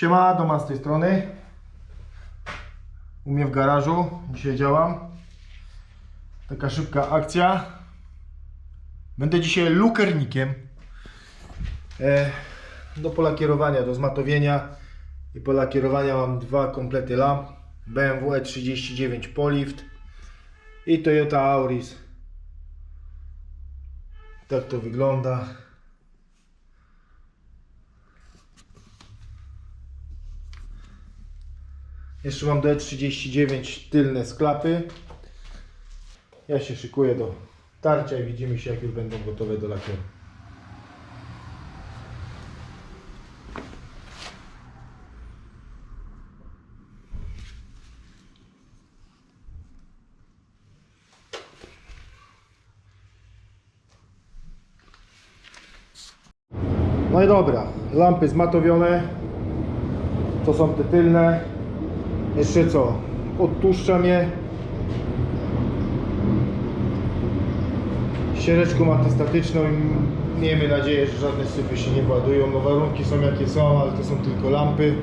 Siema, Doma z tej strony. U mnie w garażu. Dzisiaj działam. Taka szybka akcja. Będę dzisiaj lukernikiem. E, do polakierowania, do zmatowienia i polakierowania mam dwa komplety lamp. BMW E39 Polift i Toyota Auris. Tak to wygląda. Jeszcze mam D39 tylne sklapy. Ja się szykuję do tarcia i widzimy się jak już będą gotowe do lakieru. No i dobra, lampy zmatowione. To są te tylne. Jeszcze co? Odtłuszczam je. Ściereczką antystatyczną i miejmy nadzieję, że żadne sypy się nie władują. No warunki są jakie są, ale to są tylko lampy.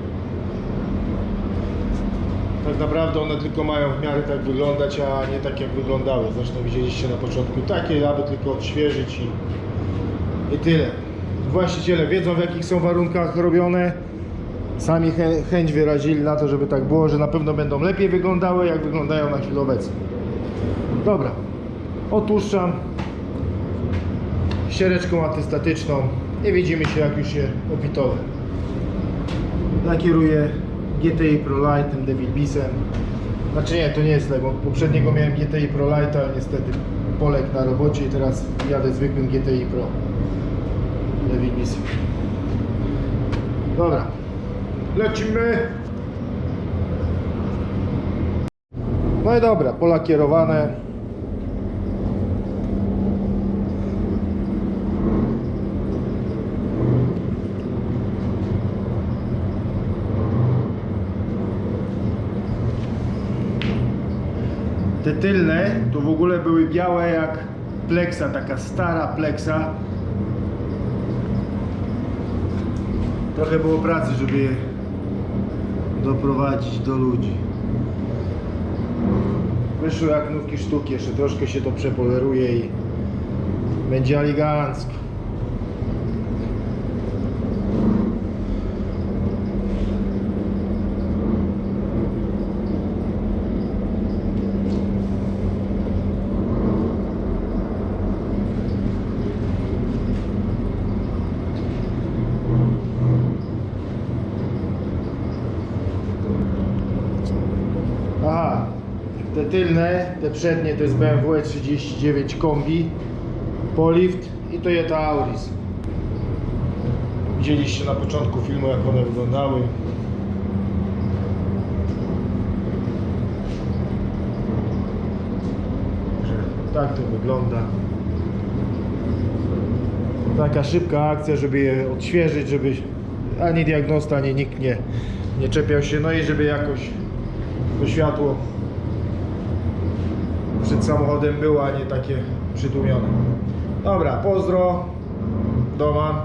Tak naprawdę one tylko mają w miarę tak wyglądać, a nie tak jak wyglądały. Zresztą widzieliście na początku takie, aby tylko odświeżyć i, i tyle. Właściciele wiedzą w jakich są warunkach robione sami chę, chęć wyrazili na to, żeby tak było, że na pewno będą lepiej wyglądały, jak wyglądają na chwilę obecną. Dobra, otłuszczam ściereczką antystatyczną i widzimy się jak już je opitowe. Lakieruję GTI Pro Lightem Devil Bisem. Znaczy nie, to nie jest tak, bo poprzedniego miałem GTI Pro Light, ale niestety poległ na robocie i teraz jadę zwykłym GTI Pro Bisem. Dobra, Lecimy. No i dobra, pola kierowane. Te tylne to w ogóle były białe jak pleksa, taka stara pleksa. Trochę było pracy, żeby je doprowadzić do ludzi. Wyszły jak nówki sztuki, jeszcze troszkę się to przepoleruje i będzie elegancko. Te tylne, te przednie to jest BMW 39 kombi, Polift i Toyota Auris. Widzieliście na początku filmu jak one wyglądały. Tak to wygląda. Taka szybka akcja, żeby je odświeżyć, żeby ani diagnosta, ani nikt nie, nie czepiał się, no i żeby jakoś to światło przed samochodem było, a nie takie przytłumione. Dobra, pozdro, doma.